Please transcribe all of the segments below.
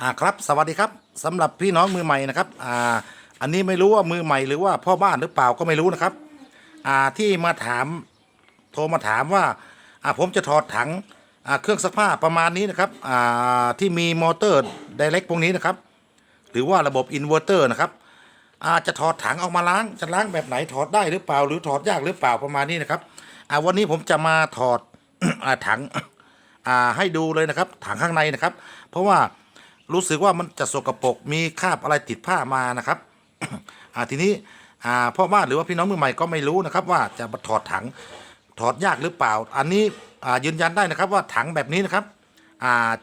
อ่าครับ สวัสดีครับสำหรับพี่น้องมือใหม่นะครับอ่าอันนี้ไม่รู้ว่ามือใหม่หรือว่าพ่อบ้านหรือเปล่าก็ไม่รู้นะครับอ่าที่มาถามโทรมาถามว่าอ่าผมจะถอดถังอ่าเครื่องซักผ้าประมาณนี้นะครับอ่าที่มีมอเตอร์ไดเรกพวกนี้นะครับ หรือว่าระบบอินเวอร์เตอร์นะครับอาจะถอดถังออกมาล้างจะล้างแบบไหนถอดได้หรือเปล่า หรือถอดยากหรือเปล่าประมาณนี้นะครับอ่าวันนี้ผมจะมาถอดอ่าถังอ่าให้ดูเลยนะครับ ถังข้างในนะครับ เพราะว่า รู้สึกว่ามันจะสกปรกมีคราบอะไรติดผ้ามานะครับทีนี้พ่อบ้านหรือว่าพี่น้องมือใหม่ก็ไม่รู้นะครับ ว่าจะถอดถังถอดยากหรือเปล่า อันนี้ยืนยันได้นะครับว่าถังแบบนี้นะครับ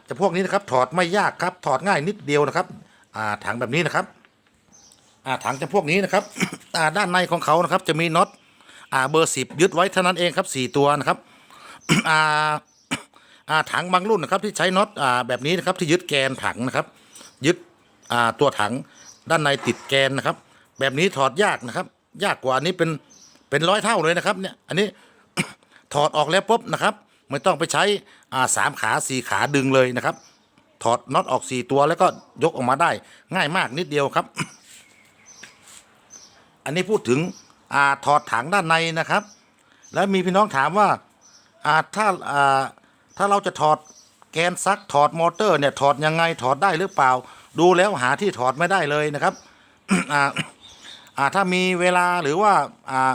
จะพวกนี้นะครับถอดไม่ยากครับถอดง่ายนิดเดียวนะครับถังแบบนี้นะครับถังจะพวกนี้นะครับด้านในของเขานะครับจะมีน็อตเบอร์สิบยึดไว้เท่านั้นเองครับสี่ตัวนะครับ ถังบางรุ่นนะครับที่ใช้น็อตอาแบบนี้นะครับที่ยึดแกนถังนะครับ ยึดอาตัวถังด้านในติดแกนนะครับ แบบนี้ถอดยากนะครับ ยากกว่าอันนี้เป็นเป็นร้อยเท่าเลยนะครับเนี่ยอันนี้ถอดออกแล้วปุ๊บนะครับ ไม่ต้องไปใช้อาสามขาสี่ขาดึงเลยนะครับ ถอดน็อตออกสี่ตัวแล้วก็ยกออกมาได้ง่ายมากนิดเดียวครับ อันนี้พูดถึงอาถอดถังด้านในนะครับ แล้วมีพี่น้องถามว่าอาถ้าอา ถ้าเราจะถอดแกนซักถอดมอเตอร์เนี่ยถอดยังไงถอดได้หรือเปล่า ดูแล้วหาที่ถอดไม่ได้เลยนะครับอ่าอ่าถ้ามีเวลาหรือว่าอ่า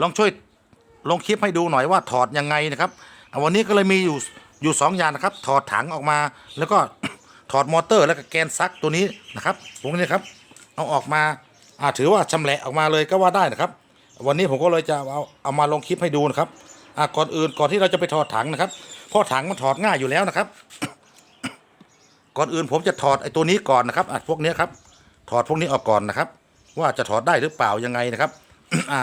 ลองช่วยลงคลิปให้ดูหน่อยว่าถอดยังไงนะครับวันนี้ก็เลยมีอยู่อยู่สองอย่างนะครับ ถอดถังออกมา แล้วก็ถอดมอเตอร์แล้วก็แกนซักตัวนี้นะครับตรงนี้ครับ เอาออกมาอ่าถือว่าชำแหละออกมาเลยก็ว่าได้นะครับ วันนี้ผมก็เลยจะเอาเอามาลงคลิปให้ดูนะครับ อ่าก่อนอื่นก่อนที่เราจะไปถอดถังนะครับเพราะถังมันถอดง่ายอยู่แล้วนะครับ ก่อนอื่นผมจะถอดไอ้ตัวนี้ก่อนนะครับอะพวกนี้ครับ ถอดพวกนี้ออกก่อนนะครับ ว่าจะถอดได้หรือเปล่ายังไงนะครับอ่า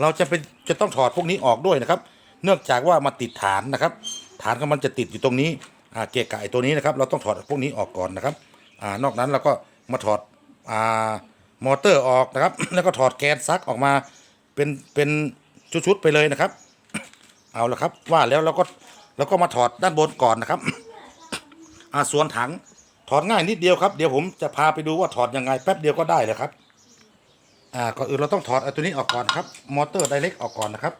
เราจะเป็นจะต้องถอดพวกนี้ออกด้วยนะครับ เนื่องจากว่ามาติดฐานนะครับ ฐานของมันจะติดอยู่ตรงนี้อ่าเกะกะไอ้ตัวนี้นะครับ เราต้องถอดพวกนี้ออกก่อนนะครับอ่านอกนั้นเราก็มาถอดอ่ามอเตอร์ออกนะครับ แล้วก็ถอดแกนซักออกมาเป็นเป็นชุดๆไปเลยนะครับ เอาละครับ ว่าแล้วเราก็เราก็มาถอดด้านบนก่อนนะครับอ่าส่วนถังถอดง่ายนิดเดียวครับ เดี๋ยวผมจะพาไปดูว่าถอดยังไงแป๊บเดียวก็ได้เลยครับ อ่าก่อนอื่นเราต้องถอดไอ้ตัวนี้ออกก่อนครับ มอเตอร์ไดเรกออกก่อนนะครับ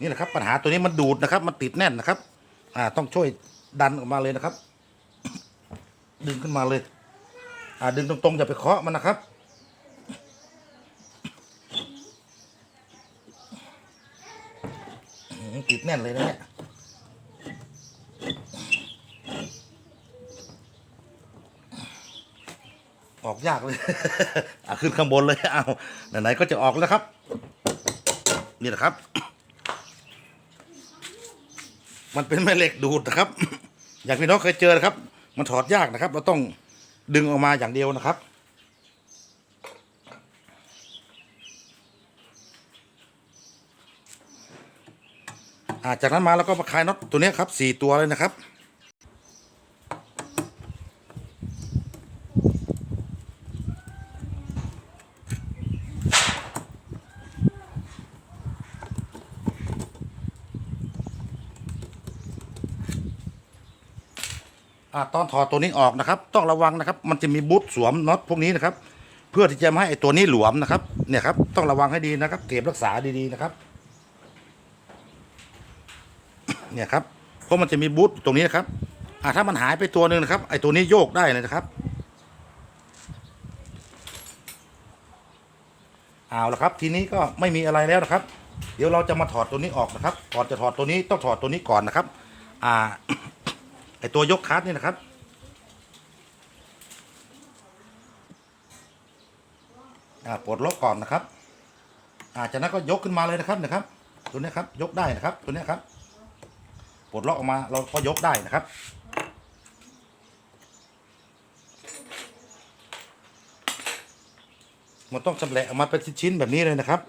นี่แหละครับปัญหาตัวนี้มันดูดนะครับ มันติดแน่นนะครับ อ่าต้องช่วยดันออกมาเลยนะครับ ดึงขึ้นมาเลย อ่าดึงตรงๆอย่าไปเคาะมันนะครับ ติดแน่นเลยนะเนี่ยออกยากเลยอะขึ้นข้างบนเลยเอาไหนๆก็จะออกแล้วครับ นี่แหละครับ มันเป็นแม่เหล็กดูดนะครับ อย่างพี่น้องเคยเจอนะครับ มันถอดยากนะครับ เราต้องดึงออกมาอย่างเดียวนะครับอ่าจากนั้นมาเราก็มาคลายน็อตตัวนี้ครับสี่ตัวเลยนะครับ อ่าตอนถอดตัวนี้ออกนะครับ ต้องระวังนะครับ มันจะมีบูทสวมน็อตพวกนี้นะครับ เพื่อที่จะไม่ให้ไอตัวนี้หลวมนะครับ เนี่ยครับ ต้องระวังให้ดีนะครับ เก็บรักษาดีๆนะครับ เนี่ยครับ เพราะมันจะมีบูทตรงนี้นะครับ อ่าถ้ามันหายไปตัวหนึ่งนะครับ ไอ้ตัวนี้โยกได้เลยนะครับ เอาละครับ ทีนี้ก็ไม่มีอะไรแล้วนะครับ เดี๋ยวเราจะมาถอดตัวนี้ออกนะครับ ก่อนจะถอดตัวนี้ต้องถอดตัวนี้ก่อนนะครับ อ่า ไอตัวยกคัสนี่นะครับ อ่าปลดล็อกก่อนนะครับ อ่าจากนั้นก็ยกขึ้นมาเลยนะครับนะครับ ตัวนี้ครับยกได้นะครับ ตัวนี้ครับปลดล็อกออกมาเราก็ยกได้นะครับมันต้องชำแหละออกมาเป็นชิ้นๆแบบนี้เลยนะครับ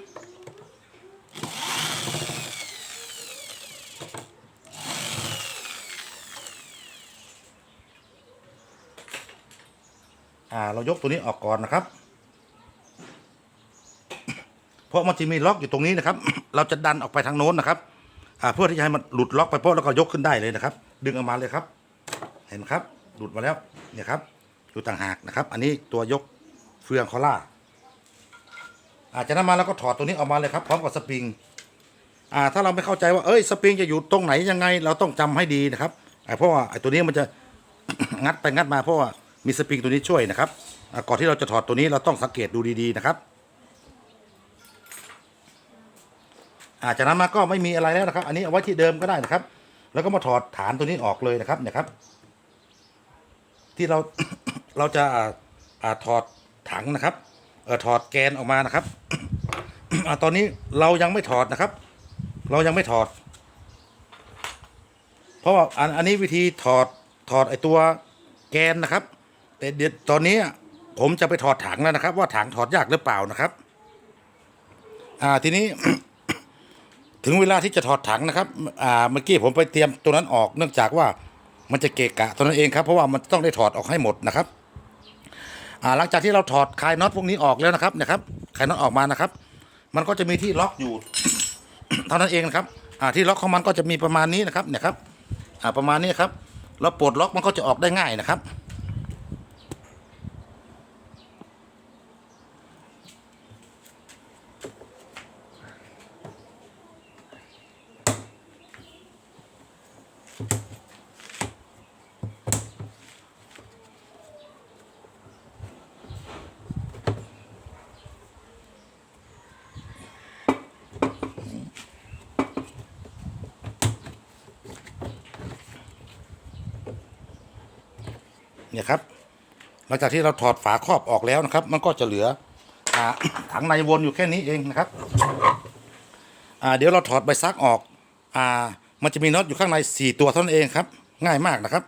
อ่าเรา ยกตัวนี้ออกก่อนนะครับ เพราะมันจะมีล็อกอยู่ตรงนี้นะครับ เราจะดันออกไปทางโน้นนะครับเพื่อที่จะให้มันหลุดล็อกไปเพราะแล้วก็ยกขึ้นได้เลยนะครับ ดึงออกมาเลยครับ เห็นไหมครับ หลุดมาแล้วเนี่ยครับอยู่ต่างหากนะครับ อันนี้ตัวยกเฟืองคอล่าอาจากนั้นมาแล้วก็ถอดตัวนี้ออกมาเลยครับพร้อมกับสปริงอ่าถ้าเราไม่เข้าใจว่าเอ้ยสปริงจะอยู่ตรงไหนยังไง เราต้องจำให้ดีนะครับเพราะว่าไอ้ตัวนี้มันจะงัดไปงัดมาเพราะว่า มีสปริงตัวนี้ช่วยนะครับก่อนที่เราจะถอดตัวนี้เราต้องสังเกตดูดีๆนะครับอาจากนั้นมาก็ไม่มีอะไรแล้วนะครับ อันนี้เอาไว้ที่เดิมก็ได้นะครับ แล้วก็มาถอดฐานตัวนี้ออกเลยนะครับเนี่ยครับ ที่เราเราจะอ่าถอดถังนะครับเออถอดแกนออกมานะครับอตอนนี้เรายังไม่ถอดนะครับ เรายังไม่ถอด เพราะว่าอันอันนี้วิธีถอดถอดไอตัวแกนนะครับ แต่เดี๋ยวตอนนี้ผมจะไปถอดถังแล้วนะครับ ว่าถังถอดยากหรือเปล่านะครับ อ่าทีนี้ ถึงเวลาที่จะถอดถังนะครับ อ่าเมื่อกี้ผมไปเตรียมตัวนั้นออก เนื่องจากว่ามันจะเกะกะตัวนั้นเองครับเพราะว่ามันต้องได้ถอดออกให้หมดนะครับ อ่าหลังจากที่เราถอดคลายน็อตพวกนี้ออกแล้วนะครับนะครับคลายน็อตออกมานะครับ มันก็จะมีที่ล็อกอยู่ เท่านั้นเองนะครับ อ่าที่ล็อกของมันก็จะมีประมาณนี้นะครับ เนี่ยครับ อ่าประมาณนี้ครับเราปลดล็อกมันก็จะออกได้ง่ายนะครับ เนี่ยครับ หลังจากที่เราถอดฝาครอบออกแล้วนะครับ มันก็จะเหลืออถังในวนอยู่แค่นี้เองนะครับเดี๋ยวเราถอดใบซักออกอมันจะมีน็อตอยู่ข้างในสี่ตัวเท่านั้นเองครับ ง่ายมากนะครับ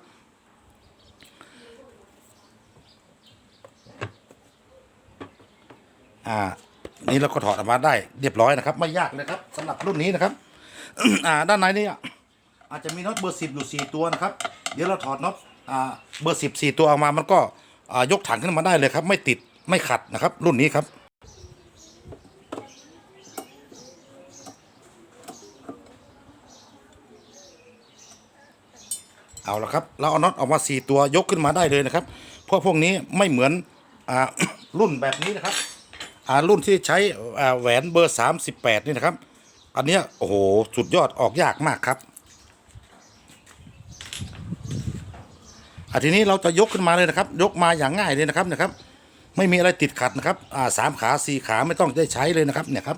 อ่านี่เราก็ถอดออกมาได้เรียบร้อยนะครับ ไม่ยากเลยครับสำหรับรุ่นนี้นะครับ อ่า ด้านในนี่อาจจะมีน็อตเบอร์สิบอยู่สี่ตัวนะครับ เดี๋ยวเราถอดน็อต อ่าเบอร์สิบสี่ตัวออกมามันก็อ่ายกถังขึ้นมาได้เลยครับ ไม่ติดไม่ขัดนะครับ รุ่นนี้ครับ เอาละครับ เราเอาน็อตออกมาสี่ตัวยกขึ้นมาได้เลยนะครับ เพราะพวกนี้ไม่เหมือนอ่า รุ่นแบบนี้นะครับ อ่ารุ่นที่ใช้อ่าแหวนเบอร์38นี่นะครับ อันเนี้ยโอ้โหสุดยอดออกยากมากครับ อ่าทีนี้เราจะยกขึ้นมาเลยนะครับ ยกมาอย่างง่ายเลยนะครับนะครับ ไม่มีอะไรติดขัดนะครับอ่าสามขาสี่ขาไม่ต้องได้ใช้เลยนะครับเนี่ยครับ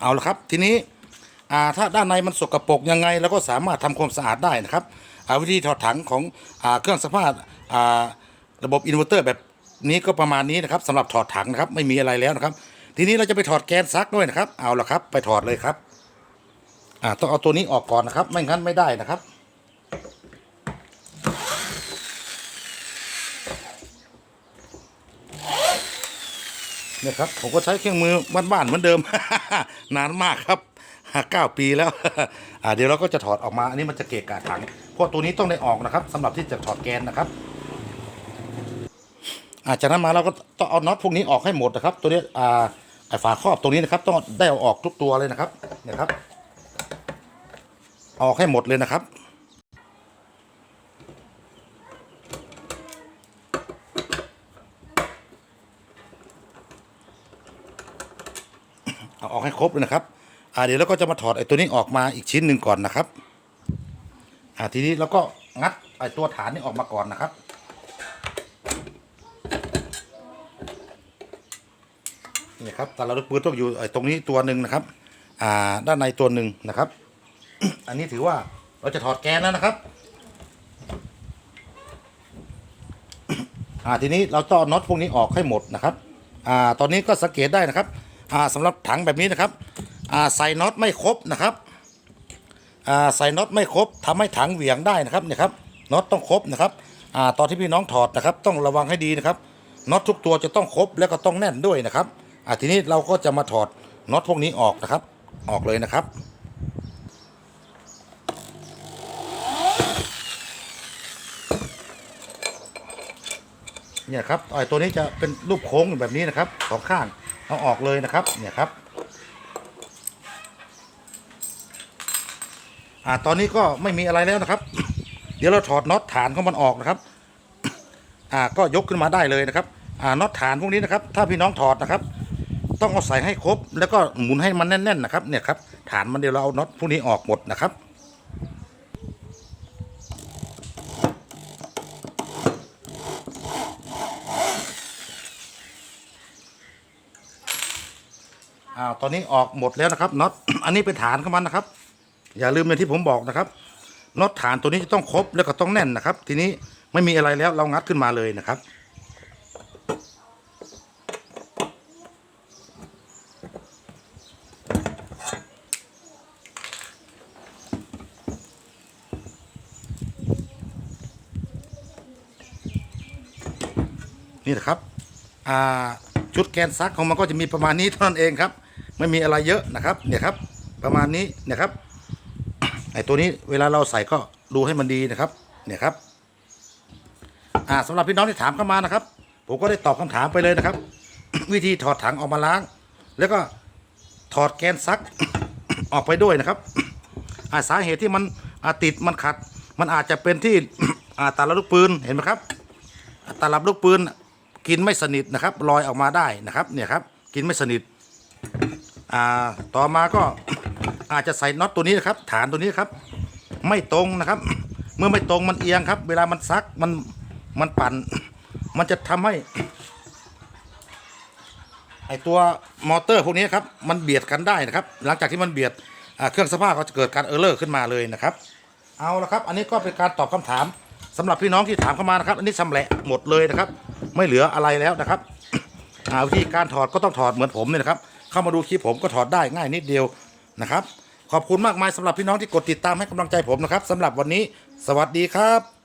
เอาละครับทีนี้อ่าถ้าด้านในมันสกปรกยังไงเราก็สามารถทำความสะอาดได้นะครับอาวิธีถอดถังของอ่าเครื่องซักผ้าอ่าระบบอินเวอร์เตอร์แบบนี้ก็ประมาณนี้นะครับสำหรับถอดถังนะครับไม่มีอะไรแล้วนะครับ ทีนี้เราจะไปถอดแกนซักด้วยนะครับ เอาละครับ ไปถอดเลยครับ อ่าต้องเอาตัวนี้ออกก่อนนะครับ ไม่งั้นไม่ได้นะครับเนี่ยครับผมก็ใช้เครื่องมือบ้านๆเหมือนเดิม นานมากครับเก้าปีแล้ว อ่าเดี๋ยวเราก็จะถอดออกมา อันนี้มันจะเกะกะถัง เพราะตัวนี้ต้องได้ออกนะครับสำหรับที่จะถอดแกนนะครับอ่าจากนั้นมาเราก็ต้องเอาน็อตพวกนี้ออกให้หมดนะครับ ตัวนี้อ่า ฝาครอบตรงนี้นะครับ ต้องได้เอาออกทุกตัวเลยนะครับเนี่ยครับ ออกให้หมดเลยนะครับ เอาออกให้ครบเลยนะครับอ่าเดี๋ยวเราก็จะมาถอดไอ้ตัวนี้ออกมาอีกชิ้นหนึ่งก่อนนะครับ อ่าทีนี้เราก็งัดไอ้ตัวฐานนี้ออกมาก่อนนะครับ นี่ครับแต่เราลูกปืนต้องอยู่ตรงนี้ตัวหนึ่งนะครับ อ่าด้านในตัวหนึ่งนะครับ อันนี้ถือว่าเราจะถอดแกนแล้วนะครับ อ่าทีนี้เราต้องเอาน็อตพวกนี้ออกให้หมดนะครับ อ่าตอนนี้ก็สังเกตได้นะครับ อ่าสำหรับถังแบบนี้นะครับ อ่าใส่น็อตไม่ครบนะครับ อ่าใส่น็อตไม่ครบทำให้ถังเหวี่ยงได้นะครับเนี่ยครับน็อตต้องครบนะครับ อ่าตอนที่พี่น้องถอดนะครับ ต้องระวังให้ดีนะครับน็อตทุกตัวจะต้องครบแล้วก็ต้องแน่นด้วยนะครับ อะทีนี้เราก็จะมาถอดน็อตพวกนี้ออกนะครับ ออกเลยนะครับ เนี่ยครับไอ้ตัวนี้จะเป็นรูปโค้งแบบนี้นะครับสองข้างเอาออกเลยนะครับ เนี่ยครับอ่าตอนนี้ก็ไม่มีอะไรแล้วนะครับ เดี๋ยวเราถอดน็อตฐานของมันออกนะครับ อ่าก็ยกขึ้นมาได้เลยนะครับ อ่าน็อตฐานพวกนี้นะครับ ถ้าพี่น้องถอดนะครับ ต้องเอาใส่ให้ครบ แล้วก็หมุนให้มันแน่นๆนะครับเนี่ยครับฐานมันเดี๋ยวเราเอาน็อตพวกนี้ออกหมดนะครับอ่าวตอนนี้ออกหมดแล้วนะครับน็อตอันนี้เป็นฐานของมันนะครับ อย่าลืมในที่ผมบอกนะครับน็อตฐานตัวนี้จะต้องครบแล้วก็ต้องแน่นนะครับ ทีนี้ไม่มีอะไรแล้วเรางัดขึ้นมาเลยนะครับ นี่นะครับชุดแกนซักของมันก็จะมีประมาณนี้เท่านั้นเองครับ ไม่มีอะไรเยอะนะครับเนี่ยครับประมาณนี้นะครับไอตัวนี้เวลาเราใส่ก็ดูให้มันดีนะครับเนี่ยครับอ่าสำหรับพี่น้องที่ถามเข้ามานะครับ ผมก็ได้ตอบคำถามไปเลยนะครับ วิธีถอดถังออกมาล้าง แล้วก็ถอดแกนซักออกไปด้วยนะครับอาสาเหตุที่มันอาติดมันขัด มันอาจจะเป็นที่อาตาละลูกปืนเห็นไหมครับตาลับลูกปืน กินไม่สนิทนะครับลอยออกมาได้นะครับเนี่ยครับกินไม่สนิทอ่าต่อมาก็อาจจะใส่น็อตตัวนี้นะครับ ฐานตัวนี้ครับ ไม่ตรงนะครับ เมื่อไม่ตรงมันเอียงครับ เวลามันซักมันมันปั่น มันจะทำให้ไอตัวมอเตอร์พวกนี้ครับมันเบียดกันได้นะครับ หลังจากที่มันเบียดเครื่องซักผ้าก็จะเกิดการเออร์เลอร์ขึ้นมาเลยนะครับ เอาละครับ อันนี้ก็เป็นการตอบคำถามสำหรับพี่น้องที่ถามเข้ามานะครับ อันนี้ชำแหละหมดเลยนะครับ ไม่เหลืออะไรแล้วนะครับอ่าวิธีการถอดก็ต้องถอดเหมือนผมเนี่ยนะครับเข้ามาดูคลิปผมก็ถอดได้ง่ายนิดเดียวนะครับ ขอบคุณมากมายสำหรับพี่น้องที่กดติดตามให้กำลังใจผมนะครับสำหรับวันนี้ สวัสดีครับ